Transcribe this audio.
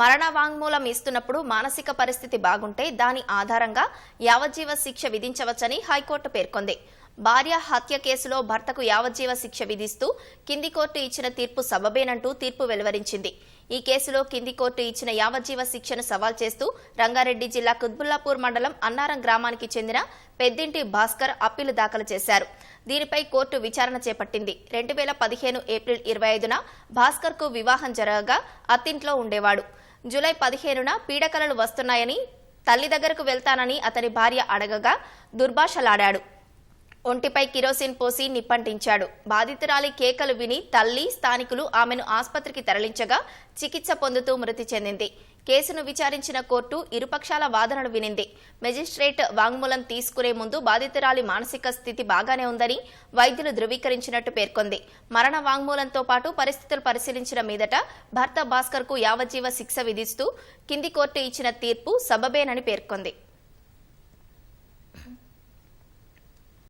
మరణ వాంగ్మూలం ఇస్తున్నప్పుడు మానసిక పరిస్థితి బాగుంటే దాని ఆధారంగా యావజ్జీవ శిక్ష విధించవచ్చని హైకోర్టు పేర్కొంది. భార్య హత్య కేసులో భర్తకు యావజ్జీవ శిక్ష విధిస్తూ కింది కోర్టు ఇచ్చిన తీర్పు సబబేనంటూ తీర్పు వెలువరించింది. ఈ కేసులో కింది కోర్టు ఇచ్చిన యావజ్జీవ శిక్షను సవాల్ చేస్తూ రంగారెడ్డి జిల్లా కుత్బుల్లాపూర్ మండలం అన్నారం గ్రామానికి చెందిన పెద్దింటి భాస్కర్ అప్పీలు దాఖలు చేశారు. దీనిపై కోర్టు విచారణ చేపట్టింది. రెండు వేల పదిహేను ఏప్రిల్ ఇరవై ఐదున భాస్కర్కు వివాహం జరగగా అత్తింట్లో ఉండేవాడు. జూలై పదిహేనున పీడకలలు వస్తున్నాయని తల్లి దగ్గరకు వెళ్తానని అతని భార్య అడగగా దుర్భాషలాడాడు. ఒంటిపై కిరోసిన్ పోసి నిప్పంటించాడు. బాధితురాలి కేకలు విని తల్లి స్థానికులు ఆమెను ఆసుపత్రికి తరలించగా చికిత్స పొందుతూ మృతి చెందింది. కేసును విచారించిన కోర్టు ఇరుపక్షాల వాదనలు వినింది. మెజిస్ట్రేట్ వాంగ్మూలం తీసుకునే ముందు బాధితురాలి మానసిక స్థితి బాగానే ఉందని వైద్యులు ధృవీకరించినట్టు పేర్కొంది. మరణ వాంగ్మూలంతో పాటు పరిస్థితులు పరిశీలించిన మీదట భర్త భాస్కర్కు యావజ్జీవ శిక్ష విధిస్తూ కింది కోర్టు ఇచ్చిన తీర్పు సబబేనని పేర్కొంది.